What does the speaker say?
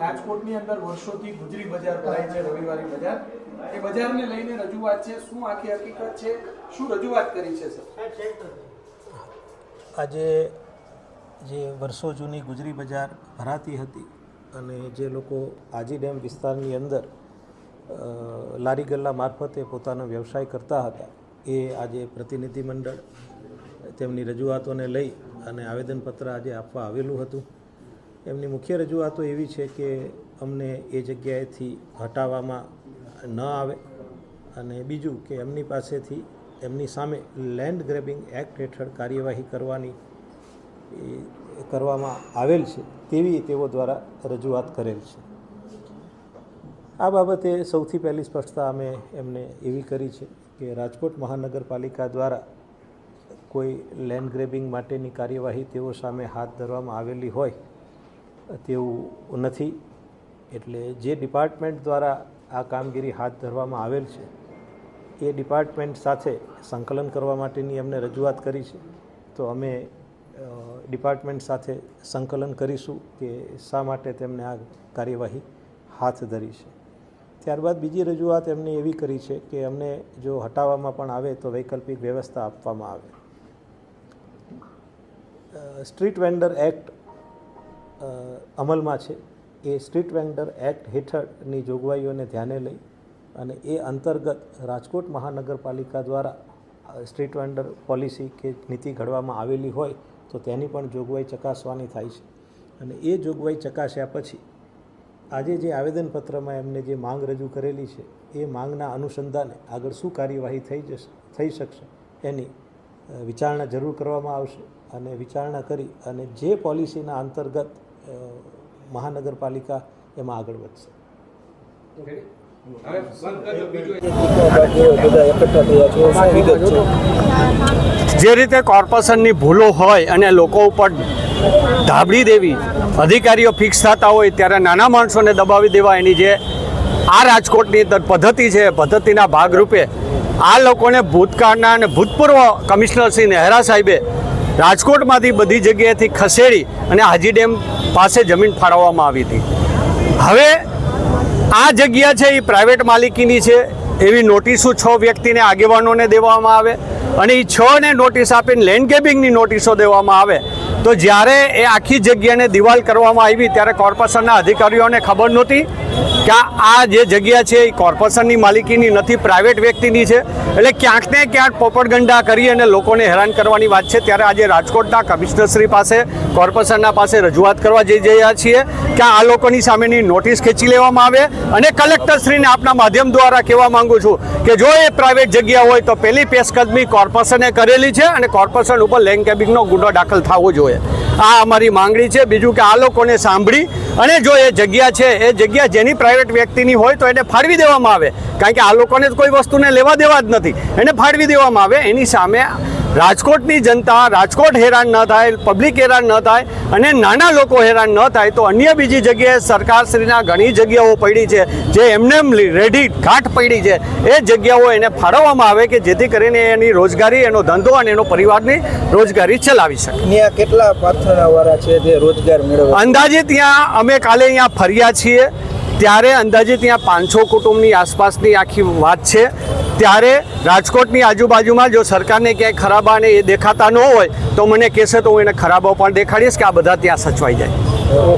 રાજકોટની અંદર વર્ષોથી ગુજરી બજાર ભરાય છે રવિવારી બજાર. એ બજારને લઈને રજૂઆત છે શું આખી હકીકત છે શું રજૂઆત કરી છે સર? આજે જે વર્ષો જૂની ગુજરી બજાર ભરાતી હતી અને જે લોકો આજી ડેમ વિસ્તારની અંદર લારી ગલ્લા મારફતે પોતાનો વ્યવસાય કરતા હતા એ આજે પ્રતિનિધિમંડળ તેમની રજૂઆતોને લઈ અને આવેદનપત્ર આજે આપવા આવેલું હતું. એમની મુખ્ય રજૂઆતો એવી છે કે અમને એ જગ્યાએથી હટાવવામાં ન આવે અને બીજું કે એમની પાસેથી એમની સામે લેન્ડ ગ્રેબિંગ એક્ટ હેઠળ કાર્યવાહી કરવાની કરવામાં આવેલ છે તેવી તેઓ દ્વારા રજૂઆત કરેલ છે. આ બાબતે સૌથી પહેલી સ્પષ્ટતા અમે એમને એવી કરી છે કે રાજકોટ મહાનગરપાલિકા દ્વારા કોઈ લેન્ડ ગ્રેબિંગ માટેની કાર્યવાહી તેઓ સામે હાથ ધરવામાં આવેલી હોય તેવું નથી. એટલે જે ડિપાર્ટમેન્ટ દ્વારા આ કામગીરી હાથ ધરવામાં આવેલ છે, એ ડિપાર્ટમેન્ટ સાથે સંકલન કરવા માટેની અમને રજૂઆત કરી છે. તો અમે ડિપાર્ટમેન્ટ સાથે સંકલન કરીશું કે શા માટે તેમને આ કાર્યવાહી હાથ ધરી છે. ત્યારબાદ બીજી રજૂઆત એમને એવી કરી છે કે અમને જો હટાવવામાં પણ આવે તો વૈકલ્પિક વ્યવસ્થા આપવામાં આવે. સ્ટ્રીટ વેન્ડર એક્ટ અમલમાં છે. એ સ્ટ્રીટ વેન્ડર એક્ટ હેઠળની જોગવાઈઓને ધ્યાને લઈ અને એ અંતર્ગત રાજકોટ મહાનગરપાલિકા દ્વારા સ્ટ્રીટ વેન્ડર પોલિસી કે નીતિ ઘડવામાં આવેલી હોય તો તેની પણ જોગવાઈ ચકાસવાની થાય છે. અને એ જોગવાઈ ચકાસ્યા પછી આજે જે આવેદનપત્રમાં એમને જે માંગ રજૂ કરેલી છે, એ માંગના અનુસંધાને આગળ શું કાર્યવાહી થઈ જશે, થઈ શકશે એની વિચારણા જરૂર કરવામાં આવશે. અને વિચારણા કરી અને જે પોલિસીના અંતર્ગત મહાનગરપાલિકા એમાં આગળ વધશે. જે રીતે કોર્પોરેશનની ભૂલો હોય અને લોકો ઉપર ધાબડી દેવી અધિકારીઓ ફિક્સ થતા હોય ત્યારે નાના માણસોને દબાવી દેવા એની જે આ રાજકોટની અંદર પદ્ધતિ છે પદ્ધતિના ભાગરૂપે આ લોકોને ભૂતકાળના અને ભૂતપૂર્વ કમિશનર શ્રી નહેરા સાહેબે રાજકોટમાંથી બધી જગ્યાએથી ખસેડી અને હાજી ડેમ પાસે જમીન ફાળવવામાં આવી હતી. હવે આ જગ્યા છે એ પ્રાઇવેટ માલિકીની છે. એવી નોટિસો છ વ્યક્તિને આગેવાનોને દેવામાં આવે. અને એ છ ને નોટિસ આપીને લેન્ડકેપિંગની નોટિસો દેવામાં આવે. તો જ્યારે એ આખી જગ્યાને દિવાલ કરવામાં આવી, ત્યારે કોર્પોરેશનના અધિકારીઓને ખબર નહોતી કે આ જે જગ્યા છે, એ કોર્પોરેશનની માલિકીની નથી પ્રાઇવેટ વ્યક્તિની છે. એટલે ક્યાંક ને ક્યાંક પોપટગંડા કરી અને લોકોને હેરાન કરવાની વાત છે. ત્યારે આજે રાજકોટના કમિશનરશ્રી પાસે, કોર્પોરેશનના પાસે રજૂઆત કરવા જઈ રહ્યા છીએ. કે આ લોકોની સામેની નોટિસ ખેંચી લેવામાં આવે અને કલેક્ટરશ્રીને આપના માધ્યમ દ્વારા કહેવા માંગુ છું કે જો એ પ્રાઇવેટ જગ્યા હોય તો પહેલી પેશકદમી કોર્પોરેશને કરેલી છે અને કોર્પોરેશન ઉપર લેન્ડ કેબિંગનો ગુનો દાખલ થવો જોઈએ. આ અમારી માંગણી છે. બીજું કે આ લોકોને સાંભળી અને જો એ જગ્યા છે, એ જગ્યા જેની પ્રાઇવેટ વ્યક્તિની હોય તો એને ફાળવી દેવામાં આવે. કારણ કે આ લોકોને કોઈ વસ્તુને લેવા દેવા જ નથી. એને ફાળવી દેવામાં આવે. એની સામે રાજકોટની જનતા રાજકોટ હેરાન ન થાય પબ્લિક હેરાન ન થાય અને નાના લોકો હેરાન ન થાય તો અન્ય બીજી જગ્યાએ સરકારશ્રીના ઘણી જગ્યાઓ પડી છે જે એમને એમ રેડી ઘાટ પડી છે. એ જગ્યાઓ એને ફાળવવામાં આવે કે જેથી કરીને એની રોજગારી એનો ધંધો અને એનો પરિવારની રોજગારી ચલાવી શકે. કેટલા પાથરણાવાળા છે જે રોજગાર મેળવે અંદાજે ત્યાં અમે કાલે અહીંયા ફર્યા છીએ. ત્યારે અંદાજે ત્યાં પાંચસો કુટુંબની આસપાસની આખી વાત છે. ત્યારે રાજકોટની આજુબાજુમાં જો સરકારને ક્યાંય ખરાબા ને એ દેખાતા ન હોય, તો મને કહેશે તો હું એને ખરાબો પણ દેખાડીશ કે આ બધા ત્યાં સચવાઈ જાય.